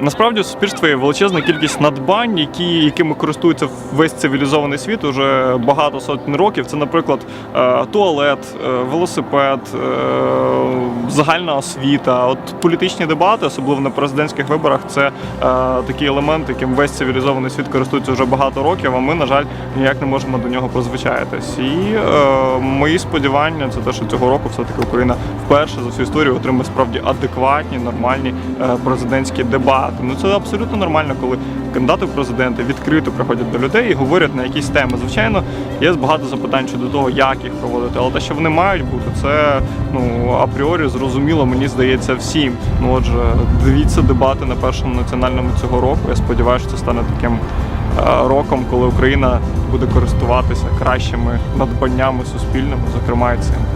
Насправді у суспільстві є величезна кількість надбань, які, якими користується весь цивілізований світ уже багато сотень років. Це, наприклад, е, туалет, е, велосипед, е, загальна освіта. От політичні дебати, особливо на президентських виборах, це такий елемент, яким весь цивілізований світ користується вже багато років. А ми, на жаль, ніяк не можемо до нього призвичаїтись. І мої сподівання це те, що цього року все-таки Україна вперше за всю історію отримає справді адекватні, нормальні президентські дебати. Ну це абсолютно нормально, коли кандидати в президенти відкрито приходять до людей і говорять на якісь теми. Звичайно, є багато запитань щодо того, як їх проводити, але те, що вони мають бути, це ну апріорі зрозуміло, мені здається, всім. Ну отже, дивіться дебати на першому національному цього року. Я сподіваюся, що це стане таким е, роком, коли Україна буде користуватися кращими надбаннями суспільними, зокрема і цим.